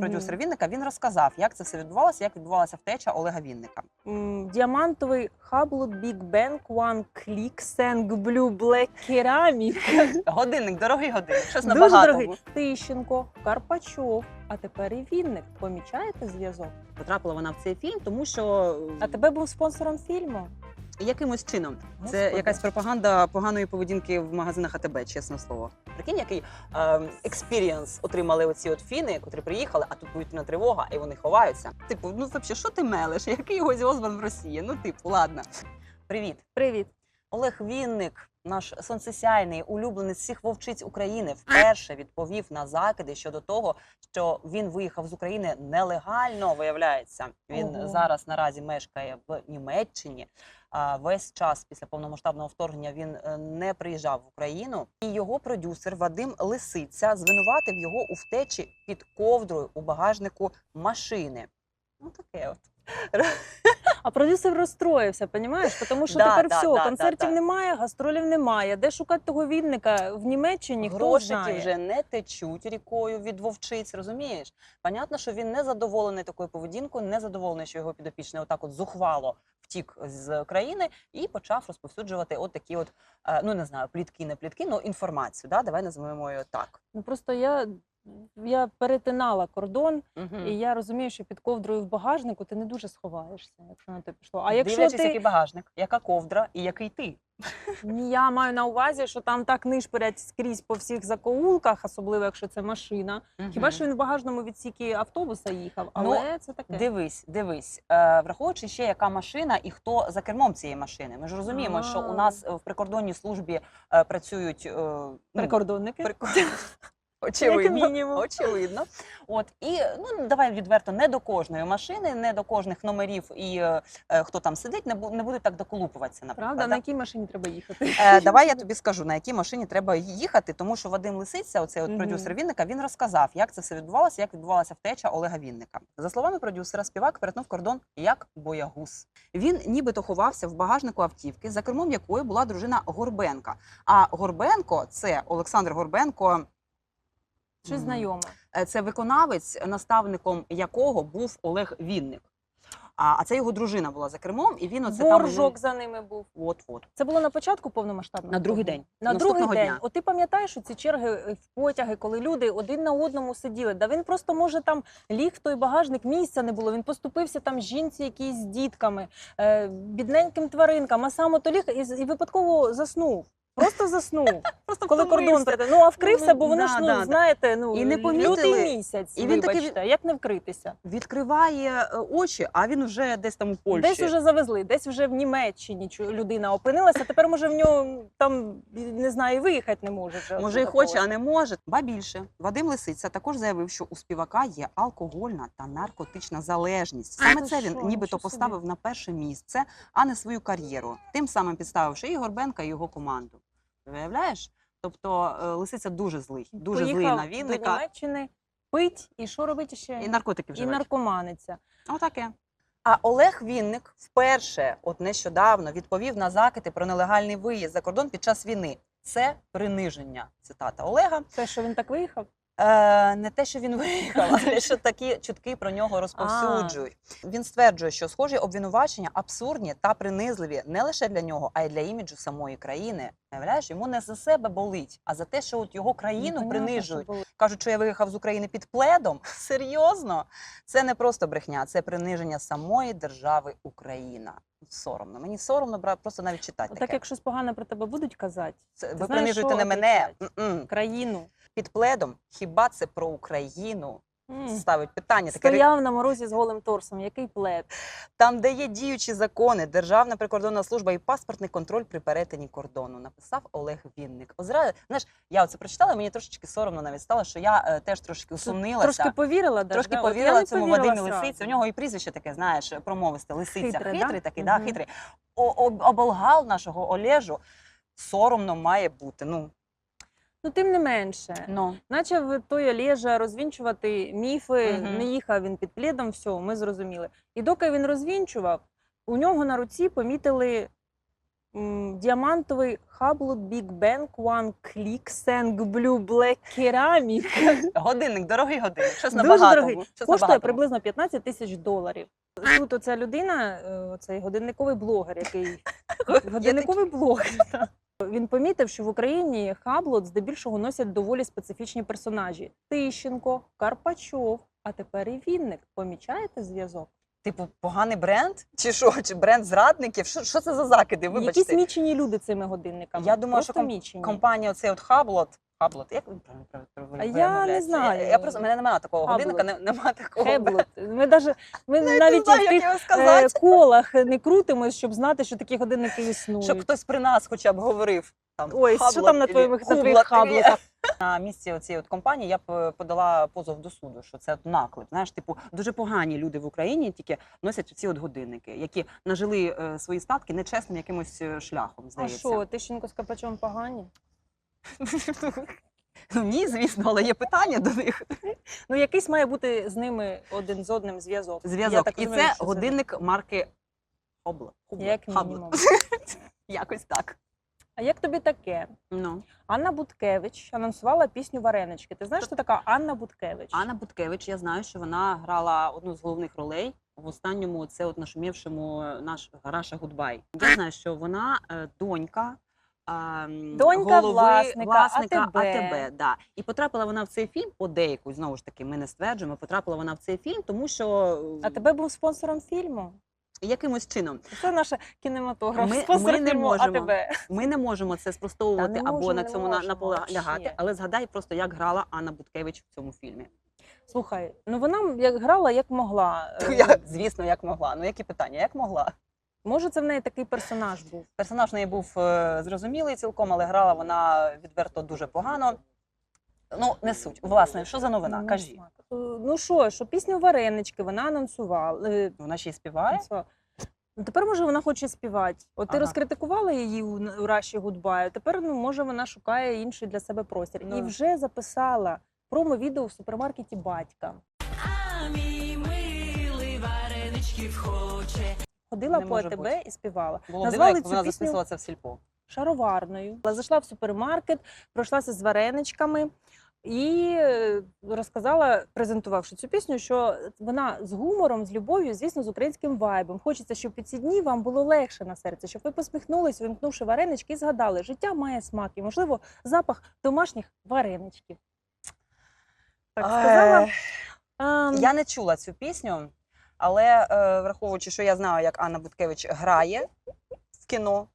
Продюсер Вінника він розказав, як це все відбувалося, як відбувалася втеча Олега Вінника. М, Діамантовий Hublot Big Bang One Click Sang Blue Black Ceramic. Годинник, дорогий годинник. Щось Дуже набагато. дорогий. Тищенко, Карпачов, а тепер і Вінник. Помічаєте зв'язок? Потрапила вона в цей фільм, тому що А тебе був спонсором фільму? Якимось чином це Господи. якась пропаганда поганої поведінки в магазинах АТБ, чесне слово. Прикинь, який експірієнс отримали оці от фіни, котрі приїхали, а тут повітряна тривога, і вони ховаються. Типу, ну взагалі, що ти мелиш? Який Озі Осборн в Росії? Ну, типу, ладно. Привіт. Привіт. Олег Вінник, наш сонцесяйний улюбленець всіх вовчиць України, вперше відповів на закиди щодо того, що він виїхав з України нелегально. Виявляється, він Ого. зараз наразі мешкає в Німеччині. Весь час після повномасштабного вторгнення він е, не приїжджав в Україну. І його продюсер Вадим Лисиця звинуватив його у втечі під ковдрою у багажнику машини. Ну таке от. А продюсер розстроївся, понімаєш? Тому що Да, тепер да, все, да, концертів да. немає, гастролів немає. Де шукати того вінника в Німеччині? Хто Грошики знає? вже не течуть рікою від вовчиць, розумієш? Понятно, що він не задоволений такою поведінкою, не задоволений, що його підопічний отак от зухвало втік з країни і почав розповсюджувати от такі от, е, ну не знаю, плітки, не плітки, ну інформацію. Да? Давай називаємо її так. Ну просто я, я перетинала кордон, Угу. і я розумію, що під ковдрою в багажнику ти не дуже сховаєшся, якщо на те пішло. А якщо Дивлячись, ти який багажник, яка ковдра і який ти. Ні, я маю на увазі, що там так нишпорять скрізь по всіх закоулках, особливо якщо це машина. Хіба Мгм. що він в багажному відсікі автобуса їхав, але це таке. Дивись, дивись, е, враховуючи ще, яка машина і хто за кермом цієї машини. Ми ж розуміємо, що у нас е, в прикордонній службі е, працюють е, ну, Прикордонники. прикор- Як Очевидно. мінімум. Очевидно. От і ну давай відверто, не до кожної машини, не до кожних номерів і е, е, хто там сидить, не, бу- не будуть так доколупуватися. Наприклад, Правда, да? на якій машині треба їхати? Е, давай я тобі скажу, на якій машині треба їхати, тому що Вадим Лисиця, оцей от Мгм. продюсер Вінника, він розказав, як це все відбувалося, як відбувалася втеча Олега Вінника. За словами продюсера, співак перетнув кордон як боягуз. Він нібито ховався в багажнику автівки, за кермом якої була дружина Горбенка. А Горбенко це Олександр Горбенко. М, знайоме. Е, Це виконавець, наставником якого був Олег Вінник. А, а це його дружина була за кермом, і він оце там. За ними був. От, от. Це було на початку повномасштабного? На другий день, На другий день. дня. От ти пам'ятаєш ці черги е, в потяги, коли люди один на одному сиділи. Да він просто може там ліг в той багажник, місця не було. Він поступився там жінці, якісь з дітками, е, бідненьким тваринкам, а сам ото ліг і, і випадково заснув. Просто заснув, Просто коли кордон втомився. Ну а вкрився, бо воно ж ну знаєте, ну І не помітили. місяць. І він такий як не вкритися? відкриває е, очі, а він вже десь там у Польщі. Десь вже завезли, десь вже в Німеччині людина опинилася. Тепер може в нього там не знаю, виїхати не може. вже Може і хоче, а не може. Ба більше Вадим Лисиця також заявив, що у співака є алкогольна та наркотична залежність. Саме ти це він що, нібито собі. поставив на перше місце, а не свою кар'єру. Тим самим підставивши і Горбенка, і його команду. Виявляєш? Тобто е, Лисиця дуже злий, дуже злий на на до Вінника Німеччини, пить і що робить ще? і наркотики і вживати. наркоманиться. Отаке. А Олег Вінник вперше, от нещодавно, відповів на закити про нелегальний виїзд за кордон під час війни. Це приниження. Цитата Олега. Те, що він так виїхав, Е, не те, що він виїхав, а те, що такі чутки про нього розповсюджують. Він стверджує, що схожі обвинувачення абсурдні та принизливі не лише для нього, а й для іміджу самої країни. Уявляєш, йому не за себе болить, а за те, що от його країну Ну, принижують. що. Кажуть, що я виїхав з України під пледом. Серйозно, це не просто брехня, це приниження самої держави Україна. Соромно. Мені соромно просто навіть читати. Так таке. як щось погане про тебе будуть казати, Це, ти ви знаєш, принижуєте що не мене? Країну. Під пледом. Хіба це про Україну? Ставить питання. Таке Стояв на морозі з голим торсом. Який плед? там, де є діючі закони, Державна прикордонна служба і паспортний контроль при перетині кордону. Написав Олег Вінник. Озра, знаєш, я оце прочитала, мені трошечки соромно навіть стало, що я е, теж трошки усумнилася. Трошки повірила, даже, Трошки да? Повірила цьому повірила Вадимі. Лисиці. У нього і прізвище таке, знаєш, промовисте. Лисиця. Хитре, да? хитрий такий, да? Хитрий. О, об- оболгав нашого Олежу. Соромно має бути. Ну, Ну, тим не менше, ну. Начав той Олежа розвінчувати міфи, Мгм. не їхав він під плідом, все, ми зрозуміли. І доки він розвінчував, у нього на руці помітили м, діамантовий Hublot Big Bang One Click Sang Blue Black Ceramic. Годинник, дорогий годинник. Щось Дуже набагато. дорогий. Щось Коштує набагато. приблизно 15 тисяч доларів. Тут оця людина, е, цей годинниковий блогер, який годинниковий блогер. так. Він помітив, що в Україні хаблот здебільшого носять доволі специфічні персонажі: Тищенко, Карпачов, а тепер і Вінник. Помічаєте зв'язок? Типу, поганий бренд? Чи що? Чи бренд зрадників? Що, що це за закиди? Вибачте. Якісь мічені люди цими годинниками. Я думаю, Просто що ком- мічені. Компанія оцей от Хаблот. Хаблот, як він правильно прав- прав- А я не знаю. Я, я просто, мене немає такого Хаблот. годинника, не, немає такого. Хеблот. Ми даже ми навіть в тих е, колах не крутимось, щоб знати, що такі годинники існують. Щоб хтось при нас хоча б говорив. Там, Ой, що там на твоїх- на твоїх хаблотах? На місці цієї от компанії я б е, подала позов до суду, що це наклеп. Знаєш, типу, дуже погані люди в Україні тільки носять ці от годинники, які нажили е, свої статки нечесним якимось шляхом. А Здається. що, Тищенко з Карпачом погані? Ну, Ні, звісно, але є питання до них. Ну, якийсь має бути з ними один з одним зв'язок. Я Зв'язок. так І розумію, це що годинник марки Хобла. Як мінімум. Якось так. А як тобі таке? Ну. Анна Буткевич анонсувала пісню Варенички. Ти знаєш, хто така Анна Буткевич? Анна Буткевич, я знаю, що вона грала одну з головних ролей в останньому це от нашумівшому наш Раша Гудбай. Я знаю, що вона е, донька. А, Донька голови, власника власника АТБ. АТБ. Да. І потрапила вона в цей фільм подейку, знову ж таки, ми не стверджуємо. Потрапила вона в цей фільм, тому що А тебе був спонсором фільму? якимось чином Це наша кінематограф. Ми- Спонсор ми не фільму можемо. АТБ. ми не можемо це спростовувати не або можемо, на цьому можемо наполягати. вообще. Але згадай просто, як грала Анна Буткевич в цьому фільмі. Слухай, ну вона як грала, як могла. Я, звісно, як могла. Ну які питання? Як могла? Може, це в неї такий персонаж був. Персонаж в неї був е, зрозумілий цілком, але грала вона відверто дуже погано. Ну, не суть. Власне, що за новина? Ну, Кажи. Е, Ну що, що пісню Варенички вона анонсувала. е, Вона ще й співає. анонсувала. Ну, тепер може вона хоче співати. От ти Ага. розкритикувала її у, у Раші Гудбаю. Тепер ну може вона шукає інший для себе простір. Ну. І вже записала промо-відео в супермаркеті батька. А мій милий вареничків хоче. Ходила Не по може АТБ бути. і співала. Було Назвали дивно, як цю вона пісню- записувала це в сільпо. шароварною. Але Зайшла в супермаркет, пройшлася з вареничками і е, розказала, презентувавши цю пісню, що вона з гумором, з любов'ю, звісно, з українським вайбом. Хочеться, щоб під ці дні вам було легше на серці, щоб ви посміхнулись, вимкнувши варенички, і згадали, життя має смак і, можливо, запах домашніх вареничків. Так сказала. Ем, Я не чула цю пісню, але е, враховуючи, що я знаю, як Анна Буткевич грає в кіно,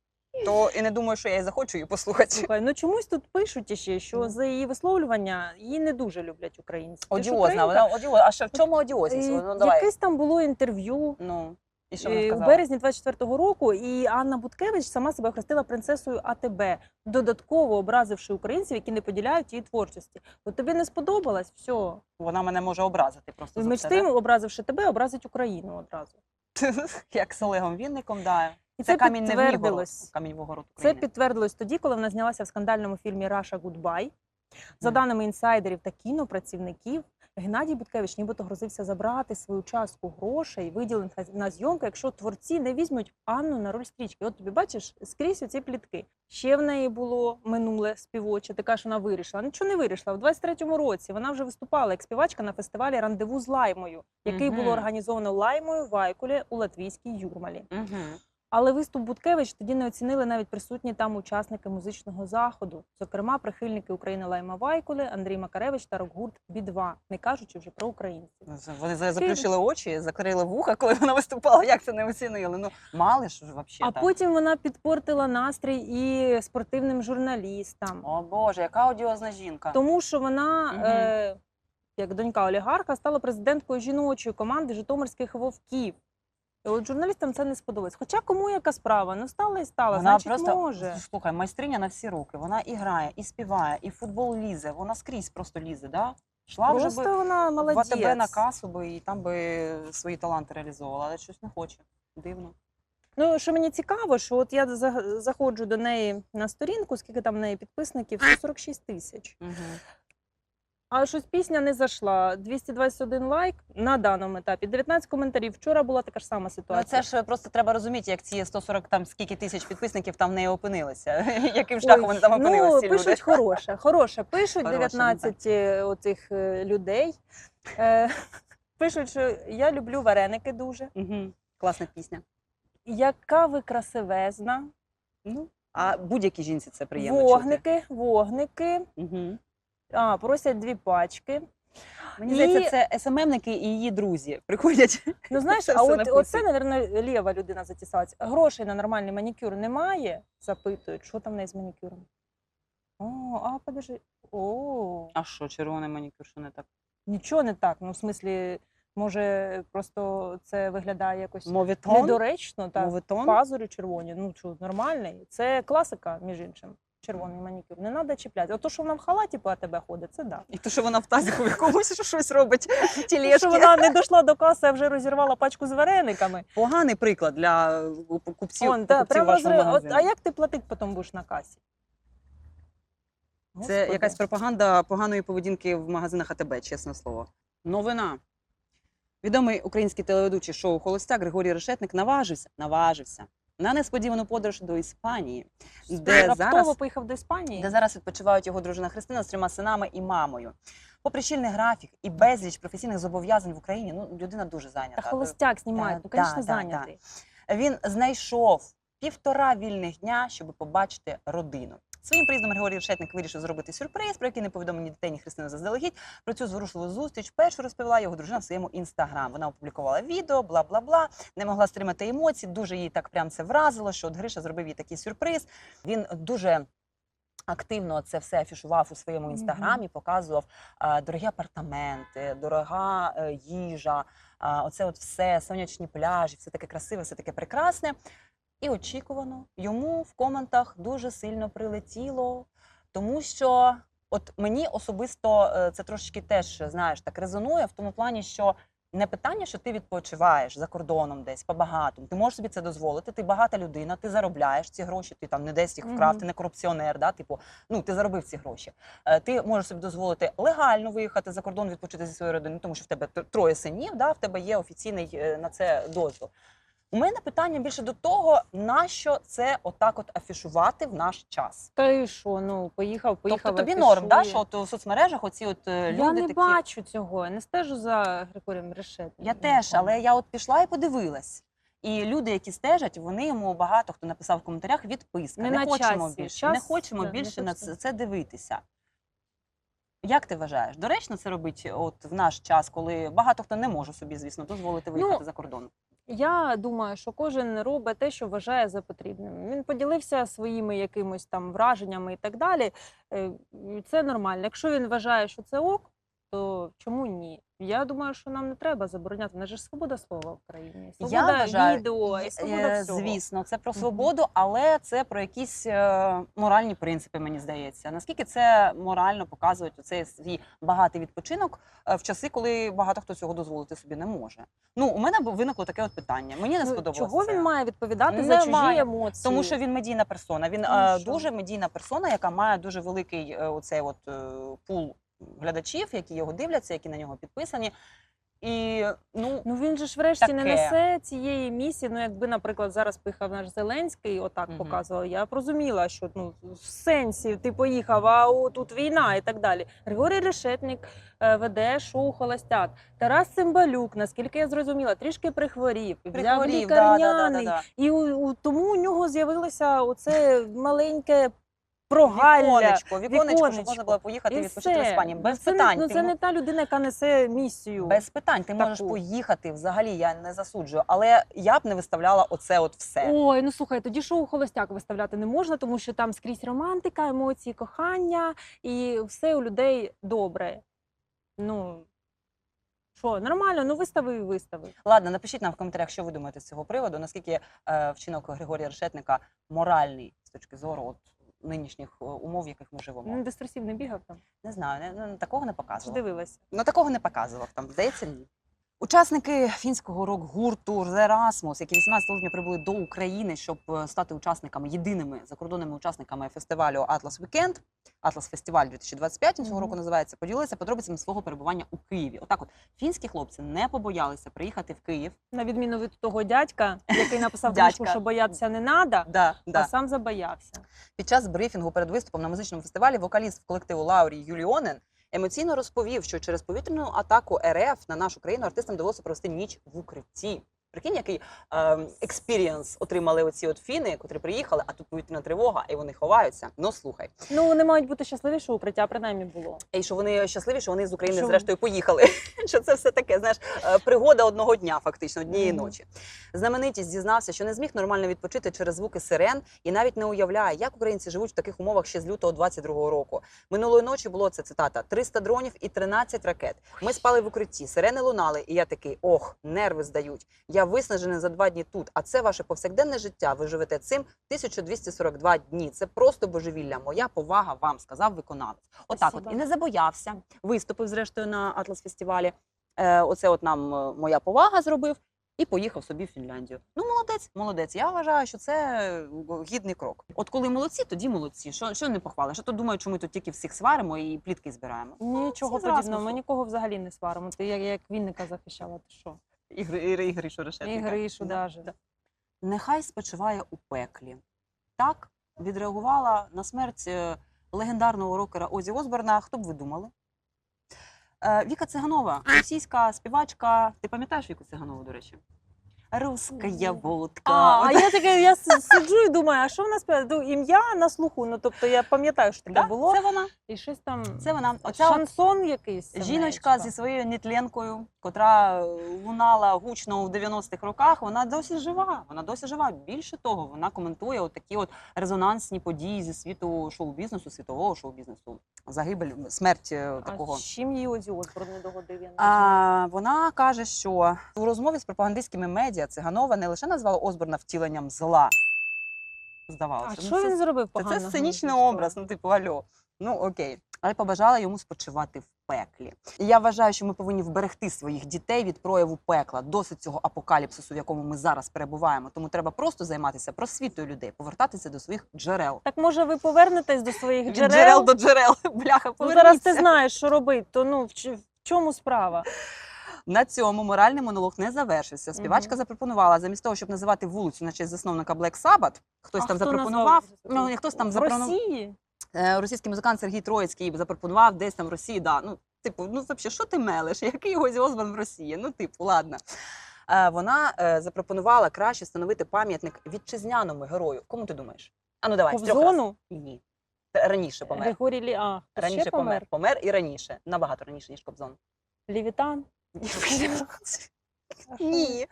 то і не думаю, що я і захочу її послухати. Слухай, ну чомусь тут пишуть ще, що за її висловлювання її не дуже люблять українці. Одіозна, вона одіозна. А що в чому одіозність? Е, Ну давай. Якесь там було інтерв'ю Ну і що вона е, у березні 24-го року, і Анна Буткевич сама себе охрестила принцесою АТБ, додатково образивши українців, які не поділяють її творчості. От тобі не сподобалось, все. Вона мене може образити просто за Між це, тим, да? образивши тебе, образить Україну одразу. як з Олегом Вінником, да. І це це камінь не в підтвердилось. камінь вогород Це України. підтвердилось тоді, коли вона знялася в скандальному фільмі Раша Гудбай. За Мгм. даними інсайдерів та кінопрацівників, Геннадій Буткевич нібито грозився забрати свою частку грошей, виділених на- зйомку, якщо творці не візьмуть Анну на роль стрічки. От тобі бачиш скрізь оці плітки. Ще в неї було минуле співоче. Ти кажеш, вона вирішила. Нічого не вирішила. В 23-му році вона вже виступала як співачка на фестивалі Рандеву з Лаймою, який Мгм. було організовано Лаймою в Айкулі у латвійській Юрмалі. Мгм. Але виступ Буткевич тоді не оцінили навіть присутні там учасники музичного заходу, зокрема прихильники України Лайма Вайкули, Андрій Макаревич та рок-гурт Бі-2, не кажучи вже про українців. Вони за- заплющили очі, закрили вуха, коли вона виступала. Як це не оцінили? Ну мали ж взагалі. А потім вона підпортила настрій і спортивним журналістам, О Боже, яка одіозна жінка. тому що вона, Мгм. е, як донька олігарха, стала президенткою жіночої команди Житомирських вовків. І от журналістам це не сподобалось. Хоча кому яка справа? Ну стала і стала, Вона значить просто може. слухай, майстриня на всі руки. Вона і грає, і співає, і в футбол лізе. Вона скрізь просто лізе, да? Шла вже би вона в молодець. АТБ на касу би і там би свої таланти реалізовувала, але щось не хоче. Дивно. Ну, що мені цікаво, що от я за- заходжу до неї на сторінку, скільки там в неї підписників? 146 тисяч. Угу. А щось пісня не зайшла. 221 лайк на даному етапі. 19 коментарів. Вчора була така ж сама Ну, ситуація. це ж просто треба розуміти, як ці 140 там скільки тисяч підписників там в неї опинилися. Яким шляхом вони там опинилися, ну, пишуть люди. хороше. Хороше. Пишуть Хороше, 19 е, оцих е, людей. Е, Пишуть, що я люблю вареники дуже. Мгм. Класна пісня. Яка ви красивезна. Ну, а будь-якій жінці це приємно чути. Вогники, вогники. Угу. А, просять дві пачки. Мені І- здається, це СММники і її друзі приходять. Ну знаєш, Це а все от написано. оце, напевно, ліва людина затісалась. Грошей на нормальний манікюр немає. Запитують, що там в неї з манікюром. О, а подожди. О, А що, червоний манікюр, що не так? нічого не так. Ну, в смислі, може, просто це виглядає якось Мовітон? недоречно. Так, Мовитон? пазурі червоні. Ну що, нормальний. Це класика, між іншим. Червоний манікюр. Не треба чіпляти. Ото, що вона в халаті по тебе ходить, це да. І то, що вона в тазіку якомусь щось робить, Що вона не дійшла до каси, а вже розірвала пачку з варениками. Поганий приклад для купців, Он, да, прямо вашого розрив... От, а як ти платити потім будеш на касі? Це Господи. якась пропаганда поганої поведінки в магазинах АТБ, чесне слово. Новина. Відомий український телеведучий шоу Холостяк Григорій Решетник наважився, наважився на несподівану подорож до Іспанії, де раптово зараз, поїхав до Іспанії. де зараз відпочивають його дружина Христина з трьома синами і мамою. Попри щільний графік і безліч професійних зобов'язань в Україні, ну людина дуже зайнята. Та холостяк знімає, Та, ну, да, звісно, да, зайнятий. Він знайшов півтора вільних дня, щоб побачити родину. Своїм приїздом Григорій Решетник вирішив зробити сюрприз, про який не повідомив ні дітей, ні Христина заздалегідь. Про цю зворушливу зустріч першу розповіла його дружина в своєму інстаграм. Вона опублікувала відео, бла бла бла. Не могла стримати емоцій. Дуже їй так прям це вразило, що от Гриша зробив їй такий сюрприз. Він дуже. Активно це все афішував у своєму інстаграмі, показував дорогі апартаменти, дорога е, їжа, оце от все, сонячні пляжі, все таке красиве, все таке прекрасне. І очікувано йому в коментах дуже сильно прилетіло, тому що от мені особисто е, це трошечки теж знаєш так резонує в тому плані, що не питання, що ти відпочиваєш за кордоном десь по-багатому. Ти можеш собі це дозволити. Ти багата людина, ти заробляєш ці гроші, ти там не десь їх вкрав, ти не корупціонер. Да? Типу, ну ти заробив ці гроші. Е, Ти можеш собі дозволити легально виїхати за кордон, відпочити зі своєю родиною, тому що в тебе троє синів, да? в тебе є офіційний е, на це дозвіл. У мене питання більше до того, нащо це отак от афішувати в наш час. Та і що, ну, поїхав, поїхав. тобто тобі афішує. норм, да, що от у соцмережах оці от е, люди Я не такі. бачу цього, я не стежу за Григорієм Решетником. Я теж, але я от пішла і подивилась. І люди, які стежать, вони йому багато хто написав в коментарях відписка. Не Не, на хочемо часі. більше, Час, не хочемо да, не більше на хочеться. це, це дивитися. Як ти вважаєш? Доречно це робить от в наш час, коли багато хто не може собі, звісно, дозволити виїхати Ну, за кордон. Я думаю, що кожен робить те, що вважає за потрібним. Він поділився своїми якимось там враженнями і так далі. Е, Це нормально. Якщо він вважає, що це ок, то чому ні? Я думаю, що нам не треба забороняти. У нас же ж свобода слова в країні. Свобода вважаю, відео і свобода е, всього. Звісно, це про свободу, але це про якісь е, моральні принципи, мені здається. Наскільки це морально показують оцей свій багатий відпочинок е, в часи, коли багато хто цього дозволити собі не може. Ну, у мене б виникло таке от питання. Мені не Ну, сподобалося. Чого це. він має відповідати Не за чужі має. емоції? Тому що він медійна персона. Він Ну, е, дуже медійна персона, яка має дуже великий е, оцей от е, пул глядачів, які його дивляться, які на нього підписані. І ну Ну він же ж врешті не несе цієї місії. Ну, якби, наприклад, зараз поїхав наш Зеленський, отак Мгм. показував. Я б розуміла, що ну в сенсі ти поїхав, а о, тут війна і так далі. Григорій Решетник е, веде шоу Холостяк. Тарас Цимбалюк, наскільки я зрозуміла, трішки прихворів, взяв прихворів, да, да, да, да, да. і у, у, тому у нього з'явилося оце маленьке прогалля. Віконечко, віконечко, щоб можна було поїхати І відпочити в все. Іспанії. Ну, Без це питань. Не, ну, Ти це не та людина, яка несе місію. Без питань. Ти можеш поїхати взагалі, я не засуджую, але я б не виставляла оце от все. Ой, ну слухай, тоді шоу холостяк виставляти не можна, тому що там скрізь романтика, емоції, кохання, і все у людей добре. Ну що, нормально, ну вистави і вистави. Ладно, напишіть нам в коментарях, що ви думаєте з цього приводу. Наскільки е, вчинок Григорія Решетника моральний з точки зору от, нинішніх е, умов, в яких ми живемо. Ну, дестресів не бігав там. Не знаю, не, не- такого не показував. дивилася? Ну такого не показував там. Здається, ні. Учасники фінського рок-гурту The Rasmus, які 18 липня прибули до України, щоб е, стати учасниками єдиними закордонними учасниками фестивалю Atlas Weekend, Atlas Фестиваль 2025 він цього року називається. Поділилися подробицями свого перебування у Києві. Отак, от фінські хлопці не побоялися приїхати в Київ. На відміну від того дядька, який написав книжку, що боятися не треба, Да, а сам забоявся. Під час брифінгу перед виступом на музичному фестивалі вокаліст в колективу Лаурі Юліонен емоційно розповів, що через повітряну атаку РФ на нашу країну артистам довелося провести ніч в укритті. Прикинь, який експірієнс отримали оці от фіни, котрі приїхали, а тут повітряна тривога, і вони ховаються. Ну слухай, Ну вони мають бути щасливі, що укриття принаймні було. і що вони щасливі, що вони з України Що- зрештою поїхали. Що це все таке, знаєш, е, пригода одного дня, фактично, однієї Мгм. ночі. Знаменитість зізнався, що не зміг нормально відпочити через звуки сирен і навіть не уявляє, як українці живуть в таких умовах ще з лютого 22-го року. Минулої ночі було це цитата: 300 дронів і 13 ракет. Ми спали в укритті, сирени лунали, і я такий ох, нерви здають. Я виснажений за два дні тут. А це ваше повсякденне життя. Ви живете цим 1242 дні. Це просто божевілля. Моя повага вам, сказав виконавець. Отак, от Спасибо. і не забоявся. Виступив зрештою на Атлас фестивалі. Е, оце от нам е, моя повага зробив. І поїхав собі в Фінляндію. Ну, молодець, молодець. Я вважаю, що це е, гідний крок. От коли молодці, тоді молодці. Що, що не похвалиш? А то думають, що ми тут тільки всіх сваримо і плітки збираємо. Нічого подібного. Ми нікого взагалі не сваримо. Ти як, як Вінника захищала, ти що? І, Гри- і, і Гришу Решетника. І Гришу Да. даже. Да. Нехай спочиває у пеклі. Так відреагувала на смерть е, легендарного рокера Озі Осборна. Хто б ви думали? Е, Віка Циганова, російська співачка. Ти пам'ятаєш Віку Циганову, до речі? Русская водка. А, а От- я таке, я с- сиджу і думаю, а що в нас співає? Ну, ім'я на слуху. Ну тобто я пам'ятаю, що таке Да, було. Це вона. І щось там Це вона. Оця от шансон якийсь. жіночка зі своєю нетленкою, котра е, лунала гучно у 90-х роках, вона досі жива. Вона досі жива. Більше того, вона коментує от такі от резонансні події зі світу шоу-бізнесу, світового шоу-бізнесу. Загибель, смерть е, такого. А з чим її Озі Осборн не догодив? Я не розумію. А, вона каже, що у розмові з пропагандистськими медіа Циганова не лише назвала Осборна втіленням зла. Здавалося. А Ну, що це він зробив Та погано? це сценічний образ, ну типу альо. Ну окей. Але побажала йому спочивати в пеклі. І я вважаю, що ми повинні вберегти своїх дітей від прояву пекла, досить цього апокаліпсису, в якому ми зараз перебуваємо. Тому треба просто займатися просвітою людей, повертатися до своїх джерел. Так може ви повернетесь до своїх Від джерел? джерел до джерел. Бляха, Ну, зараз ти знаєш, що робити, то ну в чому справа? На цьому моральний монолог не завершився. Співачка запропонувала замість того, щоб називати вулицю на честь засновника Black Sabbath, хтось А там хто запропонував. назвав? Ну хтось там в запропонував. Росії? Е, російський музикант Сергій Троїцький запропонував десь там в Росії. Да. Ну, типу, ну взагалі, що ти мелиш? Який Озі Осборн в Росії? Ну, типу, ладно. Е, вона е, запропонувала краще встановити пам'ятник вітчизняному герою. Кому ти думаєш? А ну давай. Ковзону? Ні. Раніше помер. Григорій Лі... А, хто Раніше помер. помер? Помер і раніше. Набагато раніше, ніж Кобзон. Лівітан? Ні.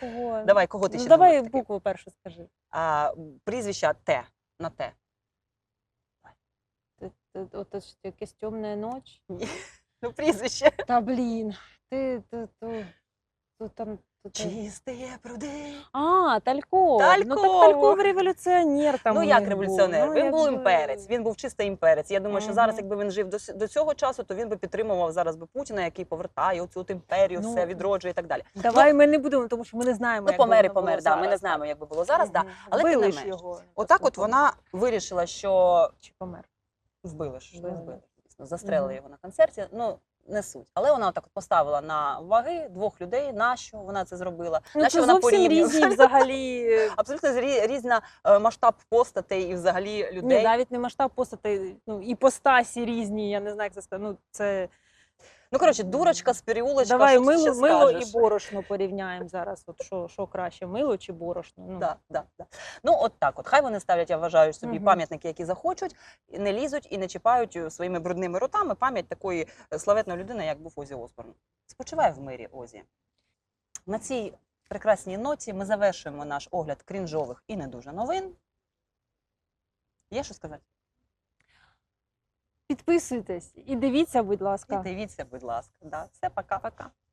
Кого? Давай, кого ти ну, ще давай букву першу скажи. А, прізвища Т. На Т. Ти- ти- Ото ж якась темна ніч. Ні. Ну, прізвище. Та блін, ти, ти, ти, ти там... ти- ти- пруди. А, Тальков. Ну так Тальков. Тальков революціонер там. ну як революціонер? був. він Ну, був імперець, він був чисто імперець. Я думаю, що зараз, якби він жив до, до цього часу, то він би підтримував зараз би Путіна, який повертає оцю імперію, Ну, все відроджує і так далі. Давай ми не будемо, тому що ми не знаємо, Ну, як помер і помер. Да, ми не знаємо, як би було зараз. Да. Але Вбили не менш. його. Отак, от вона вирішила, що Чи помер? вбили ж, Вбили. вбили. Застрелили Мгм. його на концерті. Ну не суть. Але вона так от поставила на ваги двох людей. Нащо вона це зробила? Ну, Нащо це вона зовсім порівнює? різні взагалі. Абсолютно зрі- різна е, масштаб постатей і взагалі людей. Ні, навіть не масштаб постати, ну, іпостасі різні, я не знаю, як це сказати. Ну, це... Ну коротше, дурочка з переулочка. Давай що мило, мило і борошно порівняємо зараз. От що, що краще, мило чи борошно? Ну, Да, да, да. Ну, от так от. Хай вони ставлять, я вважаю, собі Мгм. пам'ятники, які захочуть, не лізуть і не чіпають е, своїми брудними ротами пам'ять такої е, славетної людини, як був Озі Осборн. Спочивай в мирі, Озі. На цій прекрасній ноті ми завершуємо наш огляд крінжових і не дуже новин. Є що сказати? Підписуйтесь і дивіться, будь І ласка. дивіться, будь ласка. Да. Все, пока. Пока.